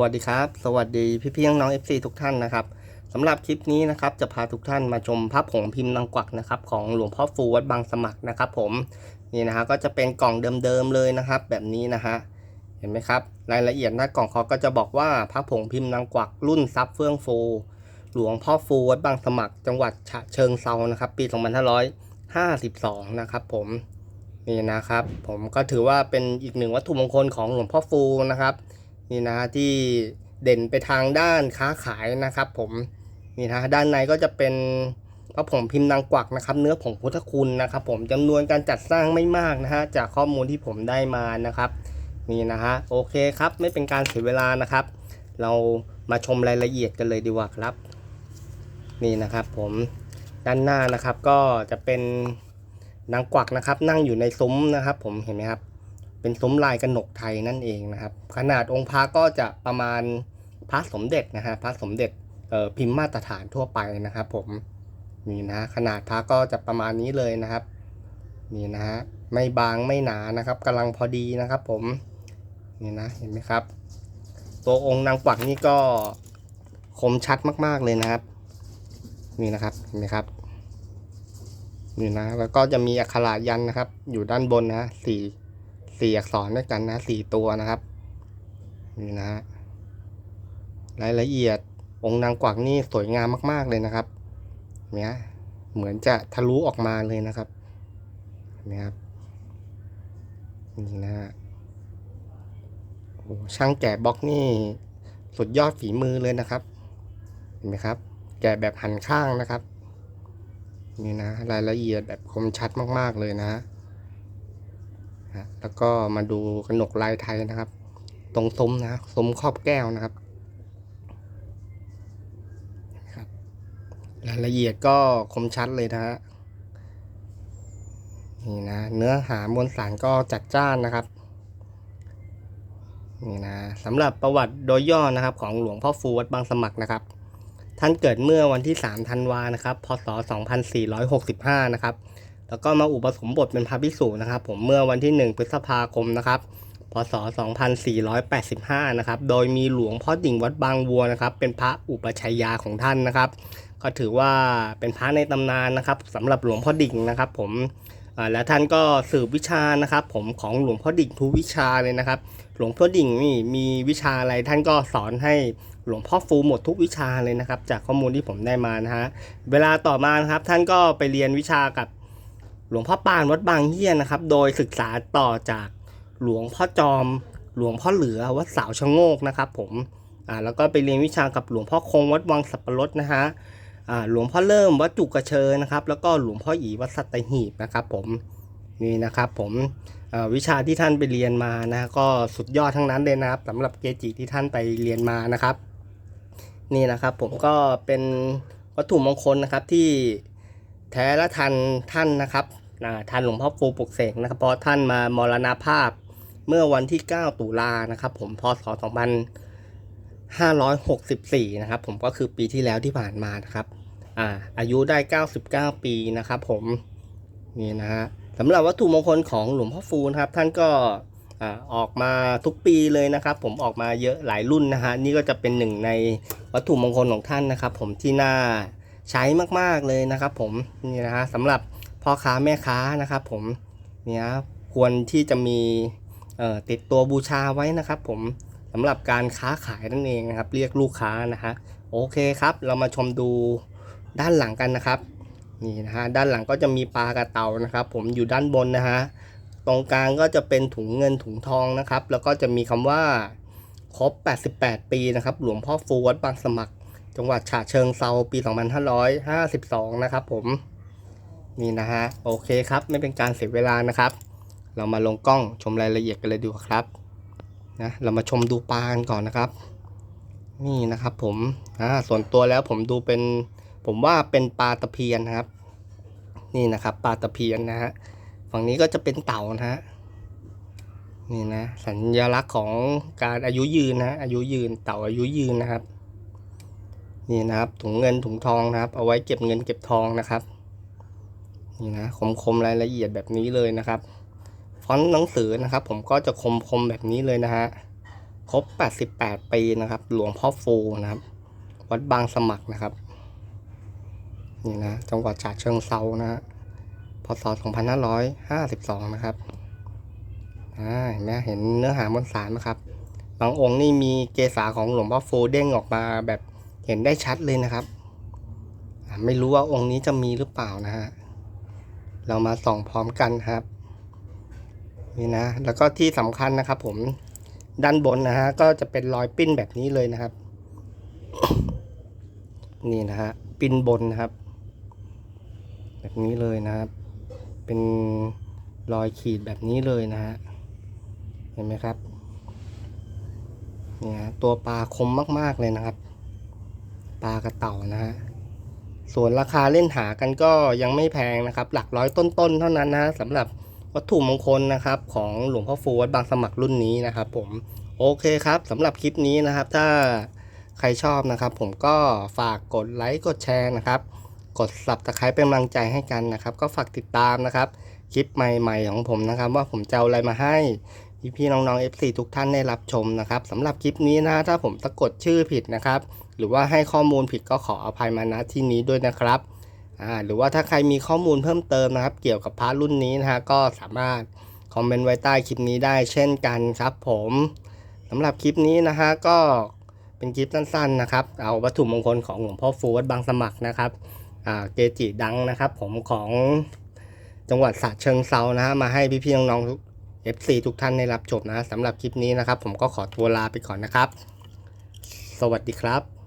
วัสดีครับ สวัสดีพี่พี่ๆน้องๆ FC ทุกท่านนะครับสำหรับคลิปนี้นะครับจะพาทุกท่านมาชมพระผงพิมพ์นางกวักนะครับของหลวงพ่อฟูวัดบางสมัครนะครับ ผมนี่นะฮะก็จะเป็นกล่องเดิมๆเลยนะครับ แบบนี้นะฮะเห็นไหมครับ รายละเอียดหน้ากล่องเขาก็จะบอกว่าพระผงพิมพ์นางกวักรุ่นซับเฟื่องฟูหลวงพ่อฟูวัดบางสมัคร จังหวัดฉะเชิงเซานะครับ ปี 2552 นะครับ ผมนี่นะครับ ผมก็ถือว่าเป็นอีกหนึ่งวัตถุมงคลของหลวงพ่อฟูนะครับ นี่นะที่เด่นไปทางด้านค้าขายนะครับ ผมนี่นะด้านในก็จะเป็นพระผงพิมพ์นางกวักนะครับ เนื้อผงพุทธคุณนะครับ ผมจำนวนการจัดสร้างไม่มากนะฮะจากข้อมูลที่ผมได้มานะครับนี่นะฮะโอเคครับไม่เป็นการเสียเวลานะครับ เรามาชมรายละเอียดกันเลยดีกว่าครับ นี่นะครับผมด้านหน้านะครับก็จะเป็นนางกวักนะครับ นั่งอยู่ในซุ้มนะครับ ผมเห็นไหมครับ เป็นซุ้มลายกหนกไทยนั่นเองนะครับ ขนาดองค์พระก็จะประมาณพระสมเด็จนะฮะพระสมเด็จพิมพ์มาตรฐานทั่วไปนะครับ ผมนี่นะขนาดพระก็จะประมาณนี้เลยนะครับนี่นะฮะไม่บางไม่หนานะครับกำลังพอดีนะครับ ผมนี่นะเห็นไหมครับ ตัวองค์นางกวักนี่ก็คมชัดมาก ๆเลยนะครับ นี่นะครับเห็นไหมครับนี่นะแล้วก็จะมีอักขระยันนะครับ อยู่ด้านบนนะฮะสี่ สี่อักษรด้วยกันนะสี่ตัวนะครับนี่นะฮะรายละเอียดองค์นางกวักนี่สวยงามมาก ๆเลยนะครับเนี่ยเหมือนจะทะลุออกมาเลยนะครับนี่ครับนี่นะฮะโอ้ช่างแกะบล็อกนี่สุดยอดฝีมือเลยนะครับ เห็นไหมครับ แกะแบบหันข้างนะครับ นี่นะรายละเอียดแบบคมชัดมากๆเลยนะฮะ นะแล้วก็มาดูกระหนกลายไทยนะครับ ตรงซุ้มนะซุ้มครอบแก้วนะครับครับรายละเอียดก็คมชัดเลยนะฮะนี่นะ เนื้อหามวลสารก็จัดจ้านนะครับนี่นะสำหรับประวัติโดยย่อนะครับ ของหลวงพ่อฟูวัดบางสมัครนะครับ ท่านเกิดเมื่อวันที่ 3 ธันวานะครับ พศ 2465 นะครับ แล้วก็มาอุปสมบทเป็นพระภิกษุนะครับ ผมเมื่อวันที่ 1 พฤษภาคมนะครับพศ 2485 นะครับ โดยมีหลวงพ่อดิ่งวัดบางวัวนะครับ เป็นพระอุปชัยยาของท่านนะครับ ก็ถือว่าเป็นพระในตำนานนะครับสำหรับหลวงพ่อดิ่งนะครับ ผมและท่านก็สืบวิชานะครับ ผมของหลวงพ่อดิ่งทุกวิชาเลยนะครับ หลวงพ่อดิ่งนี่มีวิชาอะไรท่านก็สอนให้หลวงพ่อฟูหมดทุกวิชาเลยนะครับ จากข้อมูลที่ผมได้มานะฮะเวลาต่อมานะครับท่านก็ไปเรียนวิชากับ ลวงพ่อปานวัดบางเฮียนนะครับ โดยศึกษาต่อจากหลวงพ่อจอม หลวงพ่อเหลือวัดสาวชะโงกนะครับ ผมอ่าแล้วก็ไปเรียนวิชากับหลวงพ่อคงวัดวังสับปะรดนะฮะอ่าหลวงพ่อเริ่มวัดจุกกระเชอนะครับ แล้วก็หลวงพ่ออีวัดสัตหีบนะครับผมนี่นะครับผมวิชาที่ท่านไปเรียนมานะก็สุดยอดทั้งนั้นเลยนะครับสำหรับเกจิที่ท่านไปเรียนมานะครับ นี่นะครับผมก็เป็นวัตถุมงคลนะครับที่แท้และทันท่านนะครับ อ่านหลวงพ่อฟูปลุกเสกนะครับเพราะท่านมามรณภาพเมื่อวันที่ 9 ตุลานะครับ ผมพศ 2564 นะครับ ผมก็คือปีที่แล้วที่ผ่านมานะครับอ่าอายุได้ 99 ปีนะครับ ผมนี่นะฮะสำหรับวัตถุมงคลของหลวงพ่อฟูนะครับ ท่านก็อออกมาทุกปีเลยนะครับ ผมออกมาเยอะหลายรุ่นนะฮะนี่ก็จะเป็นหนึ่งในวัตถุมงคลของท่านนะครับ ผมที่น่าใช้มากๆเลยนะครับ ผมนี่นะฮะสำหรับ พ่อค้าแม่ค้านะครับผมเนี่ยควรที่จะมีติดตัวบูชาไว้นะครับ ผมสำหรับการค้าขายนั่นเองนะครับ เรียกลูกค้านะฮะโอเคครับ เรามาชมดูด้านหลังกันนะครับนี่นะฮะด้านหลังก็จะมีปลากระเต่านะครับ ผมอยู่ด้านบนนะฮะตรงกลางก็จะเป็นถุงเงินถุงทองนะครับ แล้วก็จะมีคำว่าครบ 88 ปีนะครับ หลวงพ่อฟูวัดบางสมัคร จังหวัดฉะเชิงเซาปี 2552 นะครับผม นี่นะฮะโอเคครับไม่เป็นการเสียเวลานะครับ เรามาลงกล้องชมรายละเอียดกันเลยดีกว่าครับนะเรามาชมดูปลากันก่อนนะครับ นี่นะครับผมอ่าส่วนตัวแล้วผมดูเป็น ผมว่าเป็นปลาตะเพียนนะครับ นี่นะครับปลาตะเพียนนะฮะฝั่งนี้ก็จะเป็นเต่านะฮะนี่นะสัญลักษณ์ของการอายุยืนนะอายุยืนเต่าอายุยืนนะครับ นี่นะครับถุงเงินถุงทองนะครับ เอาไว้เก็บเงินเก็บทองนะครับ นี่นะคมคมๆรายละเอียดแบบนี้เลยนะครับ ฟอนต์หนังสือนะครับ ผมก็จะคมคมๆแบบนี้เลยนะฮะครบ 88 ปีนะครับ หลวงพ่อฟูนะครับ วัดบางสมัครนะครับ นี่นะ จังหวัดฉะเชิงเซานะฮะพศ 2552 นะครับอ่าเห็นไหมเห็นเนื้อหามวลสารไหมครับ บางองค์นี่มีเกษาของหลวงพ่อฟูเด้งออกมาแบบเห็นได้ชัดเลยนะครับ ไม่รู้ว่าองค์นี้จะมีหรือเปล่านะฮะ เรามาส่องพร้อมกันครับ นี่นะ แล้วก็ที่สำคัญนะครับ ผมด้านบนนะฮะก็จะเป็นรอยปิ้นแบบนี้เลยนะครับ นี่นะฮะปิ้นบนนะครับ แบบนี้เลยนะครับ เป็นรอยขีดแบบนี้เลยนะฮะเห็นไหมครับเนี่ยตัวปลาคมมาก ๆ เลยนะครับ ปลากระเต่านะฮะ ส่วนราคาเล่นหากันก็ยังไม่แพงนะครับ หลักร้อยต้นๆเท่านั้นนะสำหรับวัตถุมงคลนะครับ ของหลวงพ่อฟูวัดบางสมัครรุ่นนี้นะครับ ผมโอเคครับสำหรับคลิปนี้นะครับ ถ้าใครชอบนะครับ ผมก็ฝากกดไลค์กดแชร์นะครับ กด subscribe เป็นกำลังใจให้กันนะครับ ก็ฝากติดตามนะครับ คลิปใหม่ๆของผมนะครับ ว่าผมจะเอาอะไรมาให้พี่ๆน้องๆ FC ทุกท่านได้รับชมนะครับสำหรับคลิปนี้นะถ้าผมสะกดชื่อผิดนะครับ หรือว่าให้ข้อมูลผิดก็ขออภัยมาณที่นี้ด้วยนะครับอ่าหรือว่าถ้าใครมีข้อมูลเพิ่มเติมนะครับ เกี่ยวกับพระรุ่นนี้นะฮะก็สามารถคอมเมนต์ไว้ใต้คลิปนี้ได้เช่นกันครับผมสำหรับคลิปนี้นะฮะก็เป็นคลิปสั้นๆนะครับ เอาวัตถุมงคลของหลวงพ่อฟูวัดบางสมัครนะครับอ่าเกจิดังนะครับ ผมของจังหวัดสระเชิงเซานะฮะมาให้พี่ๆน้องๆทุก FC ทุกท่านได้รับชมนะสำหรับคลิปนี้นะครับ ผมก็ขอตัวลาไปก่อนนะครับ สวัสดีครับ